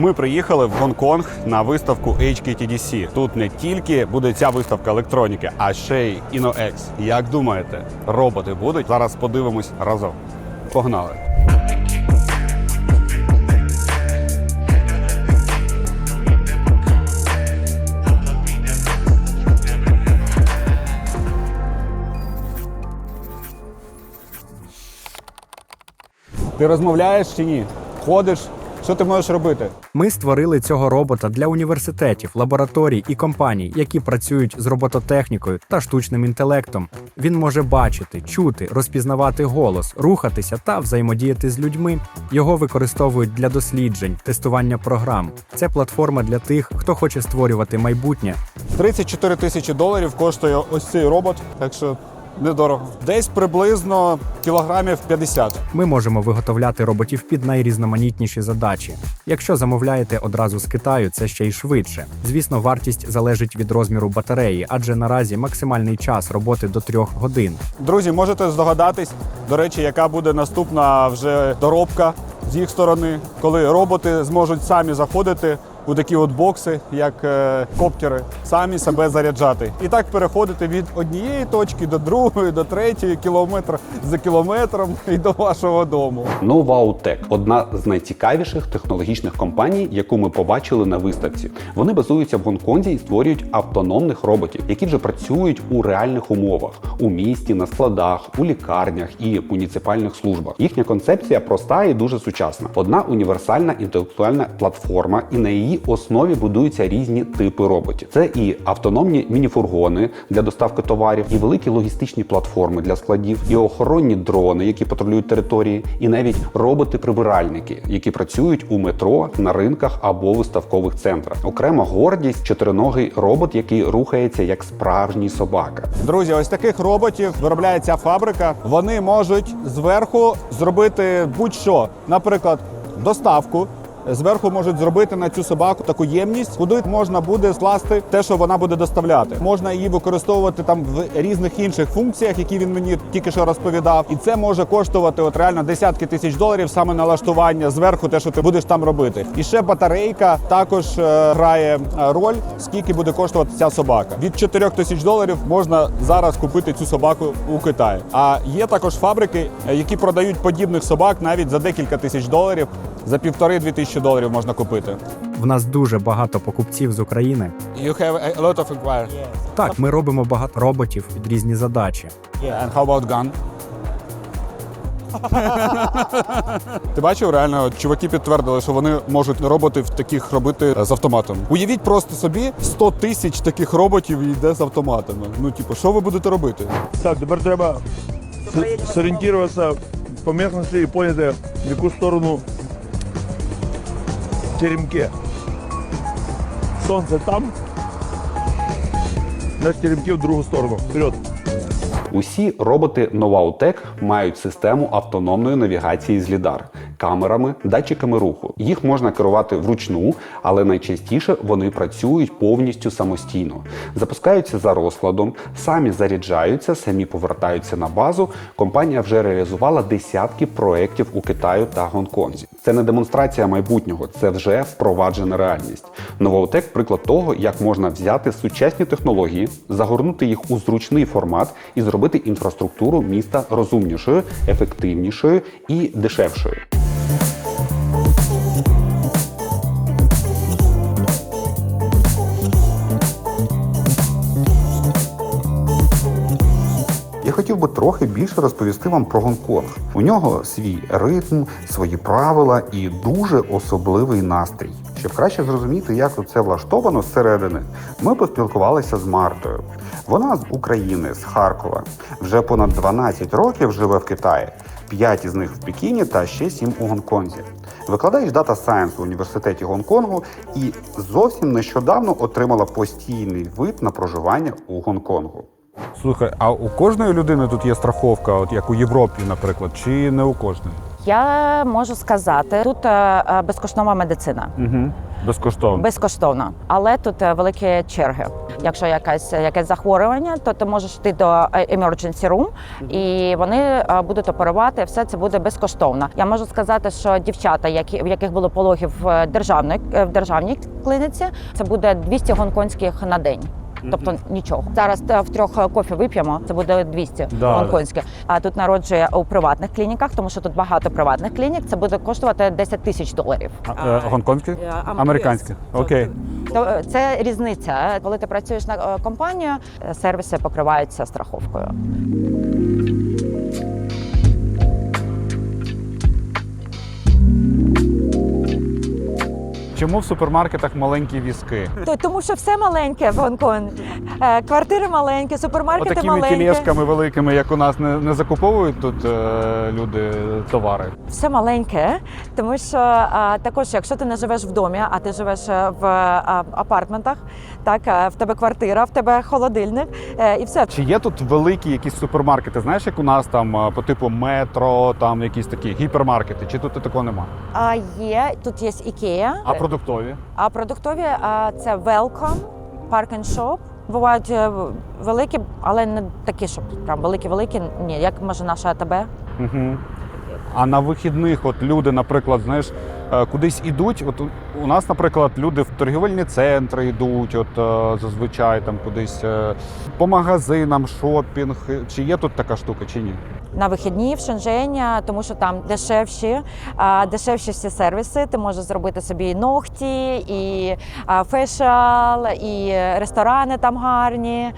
Ми приїхали в Гонконг на виставку HKTDC. Тут не тільки буде ця виставка електроніки, а ще й InnoX. Як думаєте, роботи будуть? Зараз подивимось разом. Погнали! Ти розмовляєш чи ні? Ходиш? Що ти можеш робити? Ми створили цього робота для університетів, лабораторій і компаній, які працюють з робототехнікою та штучним інтелектом. Він може бачити, чути, розпізнавати голос, рухатися та взаємодіяти з людьми. Його використовують для досліджень, тестування програм. Це платформа для тих, хто хоче створювати майбутнє 34 тисячі доларів коштує ось цей робот, так що недорого. Десь приблизно кілограмів 50. Ми можемо виготовляти роботів під найрізноманітніші задачі. Якщо замовляєте одразу з Китаю, це ще й швидше. Звісно, вартість залежить від розміру батареї, адже наразі максимальний час роботи до трьох годин. Друзі, можете здогадатись, до речі, яка буде наступна вже доробка з їх сторони, коли роботи зможуть самі заходити у такі от бокси, як е, коптери, самі себе заряджати. І так переходити від однієї точки до другої, до третьої, кілометр за кілометром і до вашого дому. Novautech – одна з найцікавіших технологічних компаній, яку ми побачили на виставці. Вони базуються в Гонконзі і створюють автономних роботів, які вже працюють у реальних умовах у місті, на складах, у лікарнях і муніципальних службах. Їхня концепція проста і дуже сучасна. Одна універсальна інтелектуальна платформа, і на її основі будуються різні типи роботів. Це і автономні мініфургони для доставки товарів, і великі логістичні платформи для складів, і охоронні дрони, які патрулюють території, і навіть роботи-прибиральники, які працюють у метро, на ринках або виставкових центрах. Окрема гордість чотириногий робот, який рухається як справжній собака. Друзі, ось таких роботів виробляє ця фабрика. Вони можуть зверху зробити будь-що, наприклад, доставку. Зверху можуть зробити на цю собаку таку ємність, куди можна буде скласти те, що вона буде доставляти. Можна її використовувати там в різних інших функціях, які він мені тільки що розповідав. І це може коштувати от реально десятки тисяч доларів саме налаштування зверху, те, що ти будеш там робити. І ще батарейка також е, грає е, роль, скільки буде коштувати ця собака. Від 4 тисяч доларів можна зараз купити цю собаку у Китаї. А є також фабрики, е, які продають подібних собак навіть за декілька тисяч доларів. За півтори-дві тисячі доларів можна купити. В нас дуже багато покупців з України. You have a lot of inquiries. Так, ми робимо багато роботів під різні задачі. And how about gun? Ти бачив реально, чуваки підтвердили, що вони можуть роботів таких робити з автоматом. Уявіть просто собі 100 тисяч таких роботів йде з автоматами. Ну, типу, що ви будете робити? Так, тепер треба с- сорієнтуватися в поверхності і поняти, в яку сторону теремки. Сонце там, На теремки в другу сторону. Вперед. Усі роботи Novautech мають систему автономної навігації з лідар, камерами, датчиками руху. Їх можна керувати вручну, але найчастіше вони працюють повністю самостійно. Запускаються за розкладом, самі заряджаються, самі повертаються на базу. Компанія вже реалізувала десятки проєктів у Китаю та Гонконзі. Це не демонстрація майбутнього, це вже впроваджена реальність. Novautech – приклад того, як можна взяти сучасні технології, загорнути їх у зручний формат і зробити інфраструктуру міста розумнішою, ефективнішою і дешевшою. Хотів би трохи більше розповісти вам про Гонконг. У нього свій ритм, свої правила і дуже особливий настрій. Щоб краще зрозуміти, як тут це влаштовано зсередини, ми поспілкувалися з Мартою. Вона з України, з Харкова. Вже понад 12 років живе в Китаї. П'ять із них в Пекіні та ще сім у Гонконзі. Викладач Data Science у університеті Гонконгу і зовсім нещодавно отримала постійний вид на проживання у Гонконгу. Слухай, а у кожної людини тут є страховка, от як у Європі, наприклад, чи не у кожної? Я можу сказати, тут е, е, безкоштовна медицина. Угу. Безкоштовно. Безкоштовно, але тут е, великі черги. Якщо якесь якесь захворювання, то ти можеш йти до е, emergency room, і вони е, будуть оперувати. Все це буде безкоштовно. Я можу сказати, що дівчата, які в яких було пологи в державній в державній клініці, це буде 200 гонконгських на день. Тобто нічого. Зараз е, в трьох кофі вип'ємо, це буде 200 Да, гонконгських. А тут народжує у приватних клініках, тому що тут багато приватних клінік. Це буде коштувати 10 тисяч доларів. Гонконгські? Е, Американські. Окей. То е, це різниця. Коли ти працюєш на е, компанію, е, сервіси покриваються страховкою. Чому в супермаркетах маленькі візки? То- Тому що все маленьке в Гонконг. Е, Квартири маленькі, супермаркети Отакими маленькі. тілешками великими, як у нас, не, не закуповують тут е, люди товари. Все маленьке, тому що а, також, якщо ти не живеш в домі, а ти живеш е, в а, апартментах, так е, в тебе квартира, в тебе холодильник е, і все. Чи є тут великі якісь супермаркети? Знаєш, як у нас там е, по типу метро, там якісь такі гіпермаркети? Чи тут такого нема? А є тут є Ікея, А продуктові? а продуктові а, це Welcome, Park and Shop. Бувають е, великі, але не такі, щоб прям великі-великі. Ні, як може наша АТБ. Угу. А на вихідних, от люди, наприклад, знаєш, е, кудись ідуть. От у- нас, наприклад, люди в торгівельні центри йдуть, от е, зазвичай там кудись по магазинам, шопінг. Чи є тут така штука, чи ні? На вихідні в Шенжені, тому що там дешевші, дешевші всі сервіси. Ти можеш зробити собі і ногті, і фешал, і ресторани там гарні,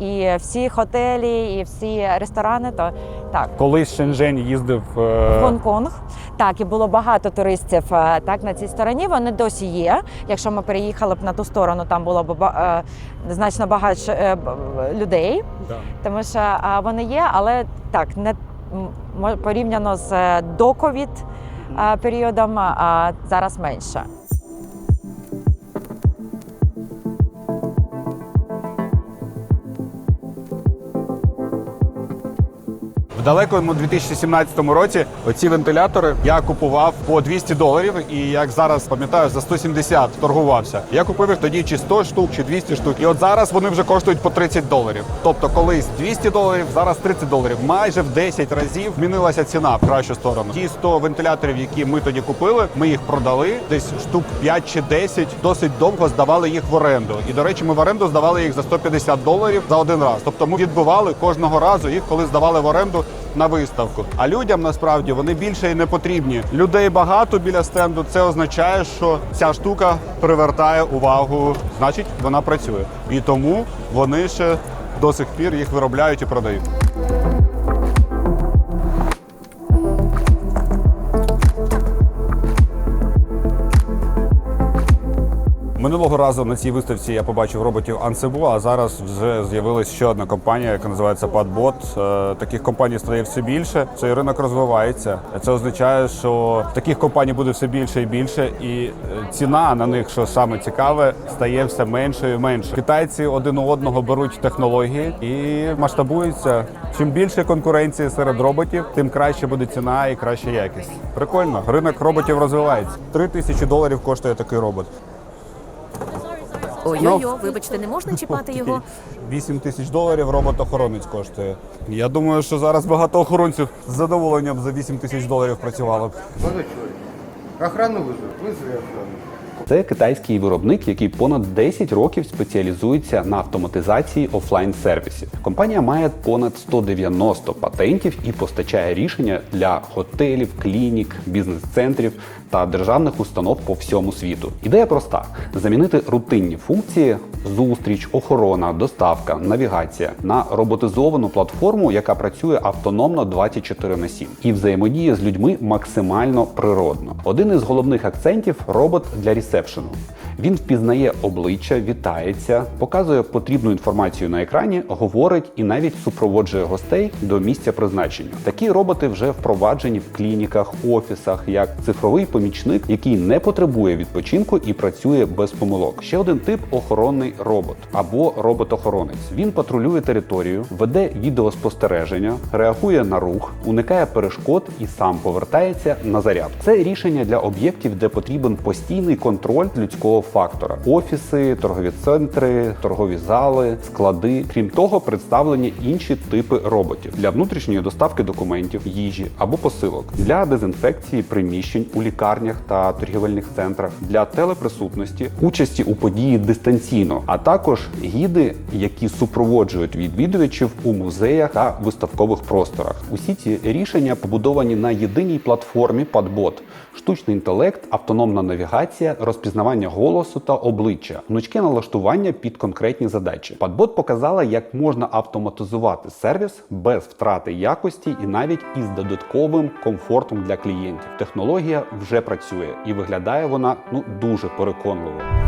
і всі готелі, і всі ресторани. То так. Колись Шенжень їздив. е, В Гонконг так і було багато туристів е, так на цій стороні. Вони досі є. Якщо ми переїхали б на ту сторону, там було б е, значно багатше людей. Да. Тому що вони є, але так не порівняно з до ковід а, періодом, а зараз менше. В далекому 2017 році оці вентилятори я купував по 200 доларів, і як зараз пам'ятаю, за 170 торгувався. Я купив їх тоді чи 100 штук, чи 200 штук. І от зараз вони вже коштують по 30 доларів. Тобто, колись 200 доларів, зараз 30 доларів. Майже в 10 разів змінилася ціна в кращу сторону. Ті 100 вентиляторів, які ми тоді купили, ми їх продали десь штук 5 чи 10, досить довго здавали їх в оренду. І до речі, ми в оренду здавали їх за 150 доларів за один раз. Тобто ми відбивали кожного разу їх, коли здавали в оренду на виставку. А людям насправді вони більше і не потрібні. Людей багато біля стенду. Це означає, що ця штука привертає увагу. Значить, вона працює. І тому вони ще до сих пір їх виробляють і продають. Минулого разу на цій виставці я побачив роботів Ansible, а зараз вже з'явилася ще одна компанія, яка називається Padbot. Е, Таких компаній стає все більше. Цей ринок розвивається. Це означає, що таких компаній буде все більше і більше, і е, ціна на них, що саме цікаве, стає все меншою і менше. Китайці один у одного беруть технології і масштабуються. Чим більше конкуренції серед роботів, тим краще буде ціна і краща якість. Прикольно, ринок роботів розвивається. Три тисячі доларів коштує такий робот. Ой-ой-ой, вибачте, не можна чіпати його. 8 тисяч доларів робот-охоронець коштує. Я думаю, що зараз багато охоронців з задоволенням за 8 тисяч доларів працювали б. Охрану вызови, вызови охрану. Це китайський виробник, який понад 10 років спеціалізується на автоматизації офлайн сервісів. Компанія має понад 190 патентів і постачає рішення для готелів, клінік, бізнес-центрів та державних установ по всьому світу. Ідея проста: замінити рутинні функції зустріч, охорона, доставка, навігація на роботизовану платформу, яка працює автономно 24 на 7 і взаємодіє з людьми максимально природно. Один із головних акцентів робот для ресепшену. Він впізнає обличчя, вітається, показує потрібну інформацію на екрані, говорить і навіть супроводжує гостей до місця призначення. Такі роботи вже впроваджені в клініках, офісах як цифровий помічник, який не потребує відпочинку і працює без помилок. Ще один тип охоронний робот або робот-охоронець. Він патрулює територію, веде відеоспостереження, реагує на рух, уникає перешкод і сам повертається на заряд. Це рішення для об'єктів, де потрібен постійний контроль людського фактора: офіси, торгові центри, торгові зали, склади. Крім того, представлені інші типи роботів для внутрішньої доставки документів, їжі або посилок, для дезінфекції приміщень у лікарнях та торгівельних центрах, для телеприсутності, участі у події дистанційно, а також гіди, які супроводжують відвідувачів у музеях та виставкових просторах. Усі ці рішення побудовані на єдиній платформі Padbot. штучний інтелект, автономна навігація, розпізнавання голосу та обличчя, гнучке налаштування під конкретні задачі. Padbot показала, як можна автоматизувати сервіс без втрати якості і навіть із додатковим комфортом для клієнтів. Технологія вже працює і виглядає вона ну дуже переконливо.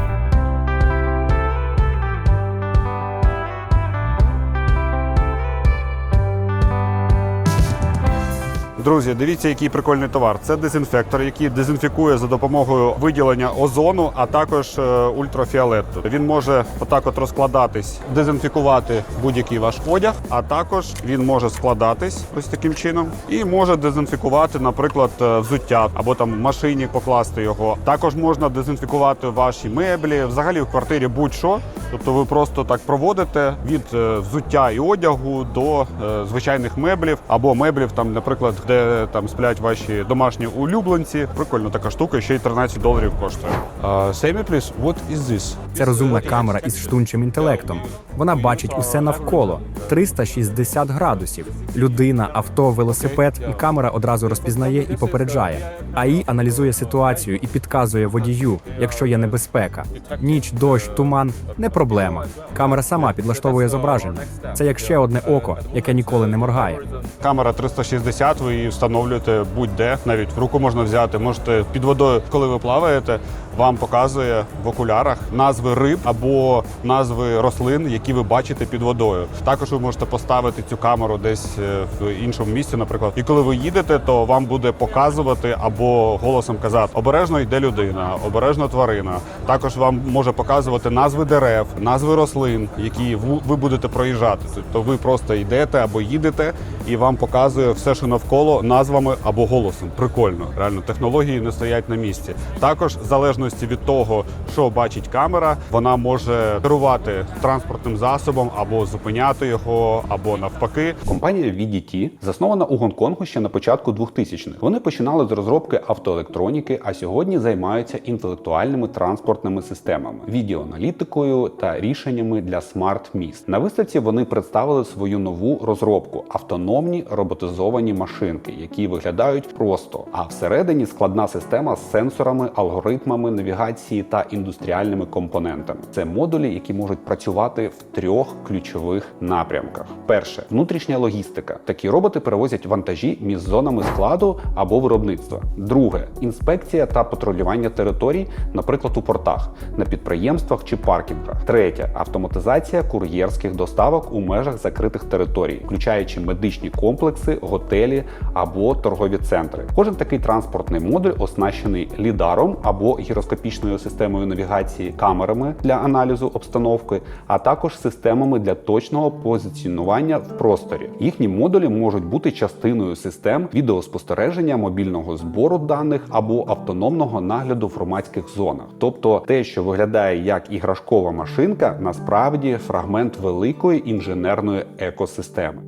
Друзі, дивіться, який прикольний товар. Це дезінфектор, який дезінфікує за допомогою виділення озону, а також е, ультрафіолету. Він може отак от розкладатись, дезінфікувати будь-який ваш одяг, а також він може складатись ось таким чином і може дезінфікувати, наприклад, е, взуття або там в машині покласти його. Також можна дезінфікувати ваші меблі, взагалі в квартирі будь-що. Тобто ви просто так проводите від е, взуття і одягу до звичайних меблів або меблів, там, наприклад, де там сплять ваші домашні улюбленці. Прикольно така штука, ще й 13 доларів коштує. Say me, please, what is this? Це розумна камера із штучним інтелектом. Вона бачить усе навколо 360 градусів. Людина, авто, велосипед, і камера одразу розпізнає і попереджає. АІ аналізує ситуацію і підказує водію, якщо є небезпека. Ніч, дощ, туман не проблема. Камера сама підлаштовує зображення. Це як ще одне око, яке ніколи не моргає. Камера 360, ви її встановлюєте будь-де, навіть в руку можна взяти. Можете під водою, коли ви плаваєте, вам показує в окулярах назви риб або назви рослин, які ви бачите під водою. Також ви можете поставити цю камеру десь е, в іншому місці, наприклад. І коли ви їдете, то вам буде показувати або голосом казати обережно йде людина, обережно тварина. Також вам може показувати назви дерев, назви рослин, які ви будете проїжджати. Тобто ви просто йдете або їдете, і вам показує все, що навколо назвами або голосом. Прикольно, реально технології не стоять на місці. Також в залежності від того, що бачить камера, вона може керувати транспортним засобом або зупиняти його, або навпаки. Компанія VDT заснована у Гонконгу ще на початку 2000-х. Вони починали з розробки автоелектроніки, а сьогодні займаються інтелектуальними транспортними системами, відеоаналітикою та рішеннями для смарт-міст. На виставці вони представили свою нову розробку автономні роботизовані машинки, які виглядають просто. А всередині складна система з сенсорами, алгоритмами навігації та індустріальними компонентами. Це модулі, які можуть працювати в трьох ключових напрямках. Перше внутрішня логістика. Такі роботи перевозять вантажі між зонами складу або виробництва. Друге інспекція та патрулювання територій, наприклад, у портах, на підприємствах чи паркінгах. Третє автоматизація кур'єрських доставок у межах закритих територій, включаючи медичні комплекси, готелі або торгові центри. Кожен такий транспортний модуль оснащений лідаром або гіроскопічною системою навігації, камерами для аналізу обстановки, а також системами для точного позиціонування в просторі. Їхні модулі можуть бути частиною систем відеоспостереження, мобільного збору даних або автономного нагляду в громадських зонах. Тобто, те, що виглядає як іграшкова машинка, насправді фрагмент великої інженерної екосистеми.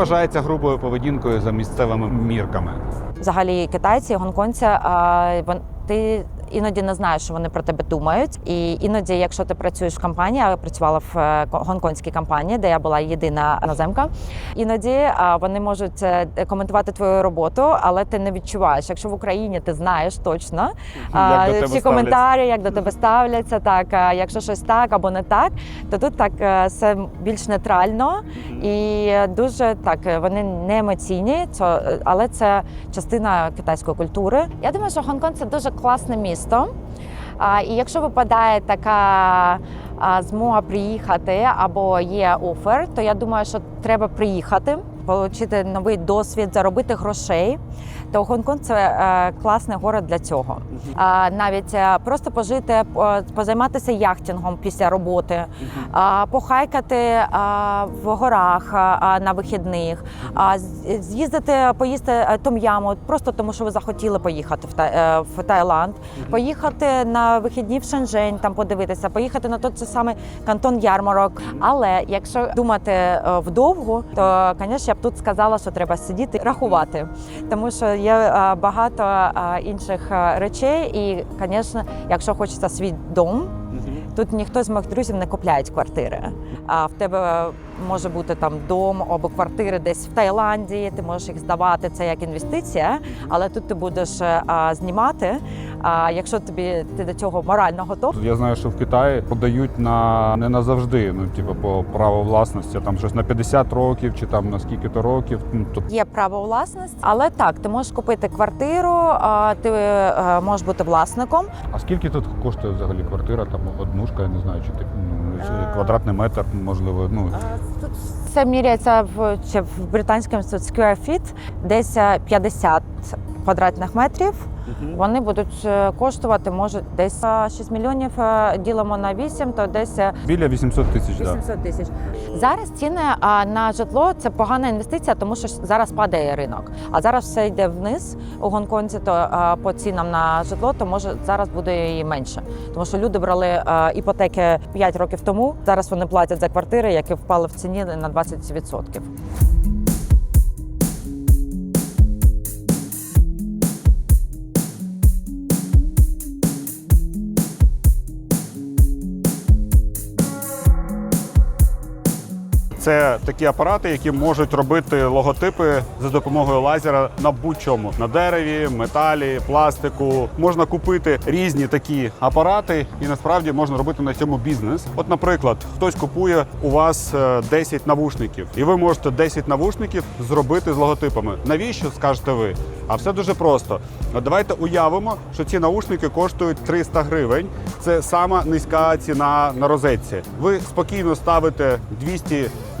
Вважається грубою поведінкою за місцевими мірками? Взагалі, китайці, гонконці, а, ти іноді не знаєш, що вони про тебе думають. І іноді, якщо ти працюєш в компанії, я працювала в е, ко- гонконгській компанії, де я була єдина іноземка. Іноді вони можуть е, коментувати твою роботу, але ти не відчуваєш. Якщо в Україні ти знаєш точно Як до всі ставляться. коментарі, як до тебе ставляться, так якщо щось так або не так, то тут так е, все більш нейтрально і дуже так е, вони не емоційні, е, але це частина китайської культури. Я думаю, що Гонконг це дуже класне місто. І якщо випадає така змога приїхати або є офер, то я думаю, що треба приїхати, отримати новий досвід, заробити грошей. То Гонконг це е, класний город для цього. Навіть е, просто пожити, позайматися яхтингом після роботи, похайкати в горах на вихідних, з'їздити, поїсти е, том'яму, просто тому що ви захотіли поїхати в, е, в Таїланд, поїхати на вихідні в Шенжень, там подивитися, поїхати на той самий кантон ярмарок. Але якщо думати е, вдовго, то, звісно, я б тут сказала, що треба сидіти рахувати, тому що є е, багато е, інших е, речей, і, звісно, якщо хочеться свій дом. Тут ніхто з моїх друзів не купляє квартири. А в тебе може бути там дом або квартири десь в Таїланді. Ти можеш їх здавати це як інвестиція, але тут ти будеш е, а, знімати. А якщо тобі ти до цього морально готов, Я знаю, що в Китаї подають на не назавжди, ну типу по праву власності, там щось на 50 років чи там на скільки-то років. Ну, то є право власності, але так, ти можеш купити квартиру, а, ти е, можеш бути власником. А скільки тут коштує взагалі квартира? Там однушка, я не знаю, чи ти ну, квадратний метр, можливо. Ну це міряється в, чи в британському square десь е, 50 квадратних метрів. Вони будуть е, коштувати, може, десь е, 6 мільйонів е, ділимо на 8, то десь е, біля 800 тисяч. 800 тисяч. Зараз ціни на житло це погана інвестиція, тому що зараз падає ринок. А зараз все йде вниз у Гонконзі, то по цінам на житло, то може зараз буде і менше. Тому що люди брали іпотеки 5 років тому. Зараз вони платять за квартири, які впали в ціні на 20%. Це такі апарати, які можуть робити логотипи за допомогою лазера на будь-чому на дереві, металі, пластику. Можна купити різні такі апарати, і насправді можна робити на цьому бізнес. От, наприклад, хтось купує у вас е, 10 навушників, і ви можете 10 навушників зробити з логотипами. Навіщо скажете ви? А все дуже просто. От давайте уявимо, що ці наушники коштують 300 гривень. Це сама низька ціна на розетці. Ви спокійно ставите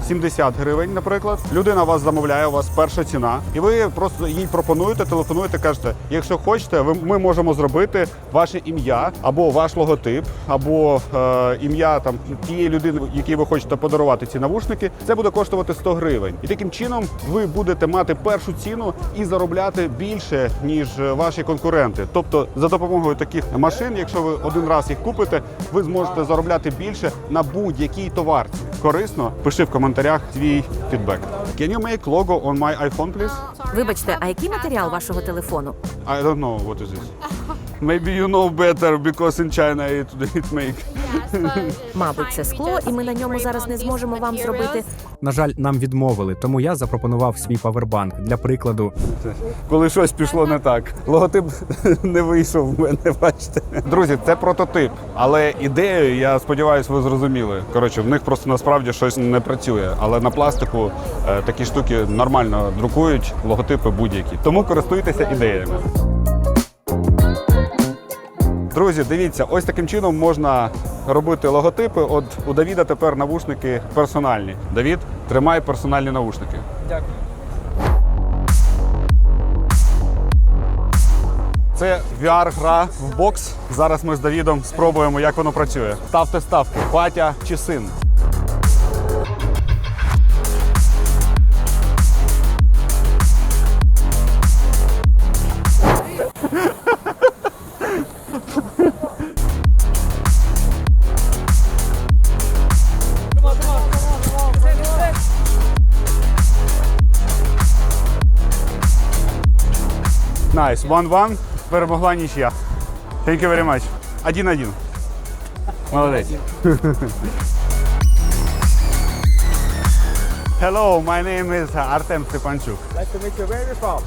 270 гривень, наприклад. Людина вас замовляє, у вас перша ціна, і ви просто їй пропонуєте, телефонуєте, кажете, якщо хочете, ви ми можемо зробити ваше ім'я або ваш логотип, або е, ім'я там тієї людини, якій ви хочете подарувати ці навушники. Це буде коштувати 100 гривень. І таким чином ви будете мати першу ціну і заробляти більше ніж е, ваші конкуренти. Тобто, за допомогою таких машин, якщо ви один раз їх купите, ви зможете заробляти більше на будь-якій товарці. Корисно? Пиши в коментарях твій фідбек. Can you make logo on my iPhone, please? Вибачте, а який матеріал вашого телефону? I don't know what is this. Maybe you know better because in China it, it make. Мабуть, це скло, і ми на ньому зараз не зможемо вам зробити. На жаль, нам відмовили, тому я запропонував свій павербанк для прикладу. коли щось пішло не так. Логотип не вийшов в мене, бачите. Друзі, це прототип, але ідею, я сподіваюся, ви зрозуміли. Коротше, в них просто насправді щось не працює. Але на пластику е, такі штуки нормально друкують, логотипи будь-які. Тому користуйтеся ідеями. Друзі, дивіться, ось таким чином можна робити логотипи. От у Давіда тепер навушники персональні. Давід, тримай персональні навушники. Дякую. Це VR-гра в бокс. Зараз ми з Давідом спробуємо, як воно працює. Ставте ставки, батя чи син. Найс, 1-1. Перемогла нічия. Thank you very much. Один-один. Молодець. Hello, my name is Artem Stepanchuk. Nice to meet you. Where are you from?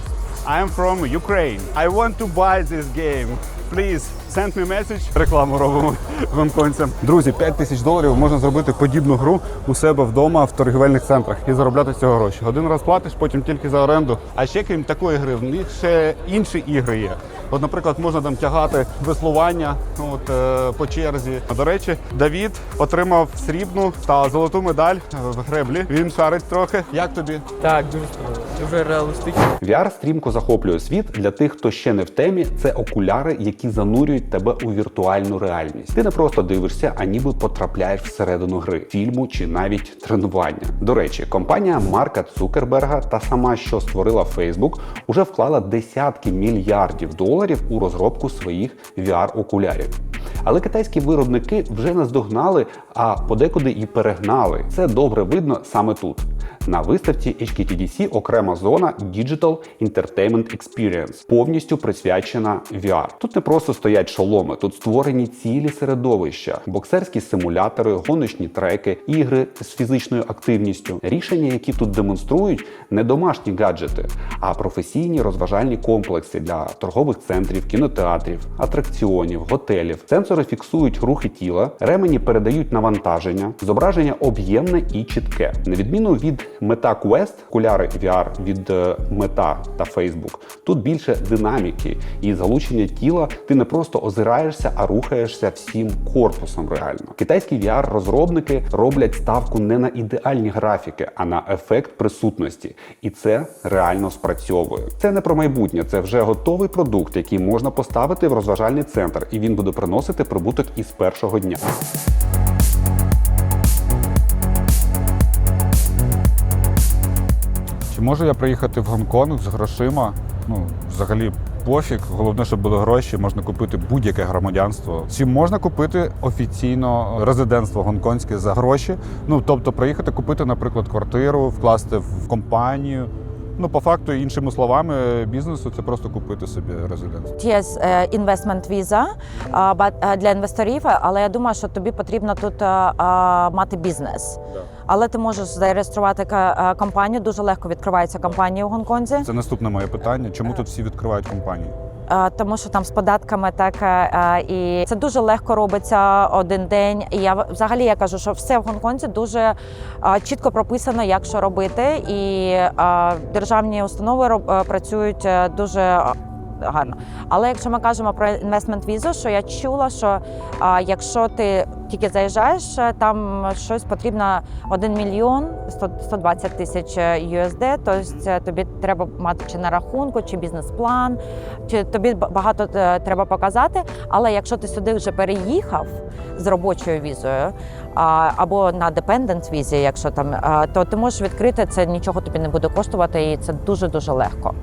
I am from Ukraine. I want to buy this game. Please send me message. Рекламу робимо гонконцям. Друзі, 5 тисяч доларів можна зробити подібну гру у себе вдома в торгівельних центрах і заробляти з цього гроші. Один раз платиш, потім тільки за оренду. А ще крім такої гри, в них ще інші ігри є. От, наприклад, можна там тягати веслування ну, от, е, по черзі. До речі, Давід отримав срібну та золоту медаль в греблі. Він шарить трохи. Як тобі? Так, дуже сподобалося. Дуже реалістично. VR стрімко захоплює світ для тих, хто ще не в темі. Це окуляри, які занурюють тебе у віртуальну реальність. Ти не просто дивишся, а ніби потрапляєш всередину гри, фільму чи навіть тренування. До речі, компанія Марка Цукерберга та сама, що створила Facebook, уже вклала десятки мільярдів доларів у розробку своїх VR-окулярів. Але китайські виробники вже наздогнали, а подекуди і перегнали. Це добре видно саме тут. На виставці HKTDC окрема зона Digital Entertainment Experience, повністю присвячена VR. Тут не просто стоять шоломи, тут створені цілі середовища, боксерські симулятори, гоночні треки, ігри з фізичною активністю. Рішення, які тут демонструють, не домашні гаджети, а професійні розважальні комплекси для торгових центрів, кінотеатрів, атракціонів, готелів. Сенсори фіксують рухи тіла, ремені передають навантаження, зображення об'ємне і чітке. На відміну від Meta Quest, окуляри VR від е, Meta та Facebook, тут більше динаміки і залучення тіла. Ти не просто озираєшся, а рухаєшся всім корпусом реально. Китайські VR-розробники роблять ставку не на ідеальні графіки, а на ефект присутності. І це реально спрацьовує. Це не про майбутнє, це вже готовий продукт, який можна поставити в розважальний центр, і він буде приносити прибуток із першого дня. Можу я приїхати в Гонконг з грошима? Ну, взагалі пофіг. Головне, щоб були гроші, можна купити будь-яке громадянство. Чи можна купити офіційно резидентство гонконгське за гроші? Ну, тобто, приїхати купити, наприклад, квартиру, вкласти в компанію. Ну, по факту, іншими словами, бізнесу це просто купити собі резидентство. Є інвестмент віза е, для інвесторів, але я думаю, що тобі потрібно тут е, е, мати бізнес. Але ти можеш зареєструвати компанію. Дуже легко відкривається компанія у Гонконзі, Це наступне моє питання. Чому тут всі відкривають компанії? Е, тому що там з податками так е, і це дуже легко робиться один день. І я взагалі я кажу, що все в Гонконзі дуже е, чітко прописано, як що робити, і державні установи працюють дуже. Гарно, але якщо ми кажемо про інвестмент візу, що я чула, що а, якщо ти тільки заїжджаєш, е, там щось потрібно 1 мільйон 120 тисяч е, USD, тобто е, тобі треба мати чи на рахунку, чи бізнес-план, чи тобі багато треба показати. Але якщо ти сюди вже переїхав з робочою візою або на депендент візі, якщо там, то ти можеш відкрити це, нічого тобі не буде коштувати, і це дуже дуже легко.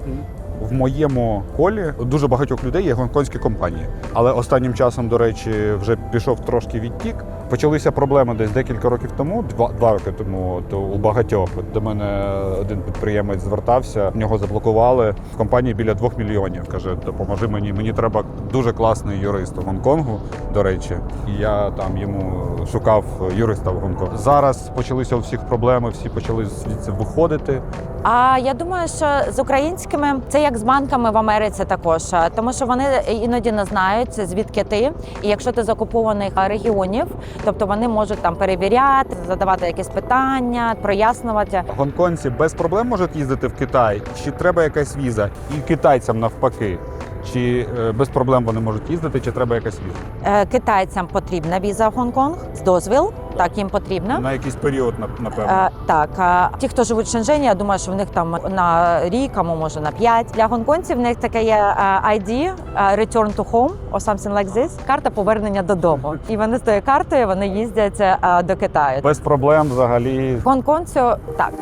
В моєму колі дуже багатьох людей є гонконгські компанії. Але останнім часом, до речі, вже пішов трошки відтік. Почалися проблеми десь декілька років тому, два, два роки тому, то у багатьох. До мене один підприємець звертався, нього заблокували в компанії біля двох мільйонів. Каже, допоможи мені. Мені треба дуже класний юрист у Гонконгу. До речі, і я там йому шукав юриста в Гонконгу. Зараз почалися у всіх проблеми, всі почали звідси виходити. А я думаю, що з українськими це як з банками в Америці також, тому що вони іноді не знають звідки ти. І якщо ти з окупованих регіонів, тобто вони можуть там перевіряти, задавати якісь питання, прояснювати. Гонконці без проблем можуть їздити в Китай? Чи треба якась віза? І китайцям навпаки? Чи е, без проблем вони можуть їздити, чи треба якась віза? Е, Китайцям потрібна віза в Гонконг з дозвіл. Так, їм потрібно. На якийсь період, напевно. Е, так, ті, хто живуть в Шенжені, я думаю, що в них там на рік, а може на п'ять. Для гонконців в них таке є е, ID, е, Return to Home, or something like this, карта повернення додому. І вони з тою картою вони їздять до Китаю. Без проблем взагалі. Гонконцю так.